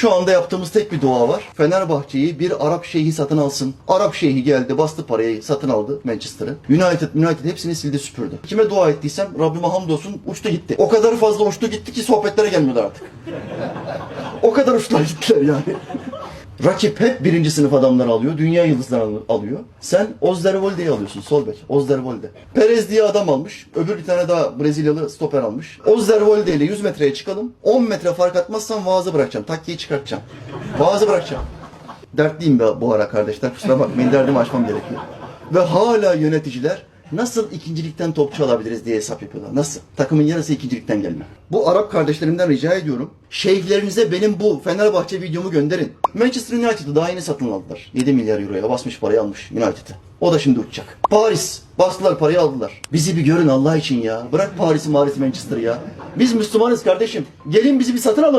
Şu anda yaptığımız tek bir dua var. Fenerbahçe'yi bir Arap şeyhi satın alsın. Arap şeyhi geldi bastı parayı satın aldı Manchester'ı. United United hepsini sildi süpürdü. Kime dua ettiysem Rabbime hamdolsun uçtu gitti. O kadar fazla uçtu gitti ki sohbetlere gelmiyorlar artık. O kadar uçtular gittiler yani. Rakip hep birinci sınıf adamları alıyor. Dünya yıldızları al- alıyor. Sen Osterwolde'yi alıyorsun. Sol bek. Perez diye adam almış. Öbür bir tane daha Brezilyalı stoper almış. Osterwolde ile 100 metreye çıkalım. 10 metre fark atmazsan vaazı bırakacağım. Takkiyi çıkartacağım. Vaazı bırakacağım. Dertliyim be bu ara kardeşler. Kusura bakmayın derdimi açmam gerekiyor. Ve hala yöneticiler nasıl ikincilikten topçu alabiliriz diye hesap yapıyorlar. Nasıl? Takımın yarısı ikincilikten gelme. Bu Arap kardeşlerimden rica ediyorum. Şeyhlerinize benim bu Fenerbahçe videomu gönderin. Manchester United'ı daha yeni satın aldılar. 7 milyar euroya basmış parayı almış United'ı. O da şimdi uçacak. Paris. Bastılar parayı aldılar. Bizi bir görün Allah için ya. Bırak Paris'i Maris'i Manchester'ı ya. Biz Müslümanız kardeşim. Gelin bizi bir satın alın.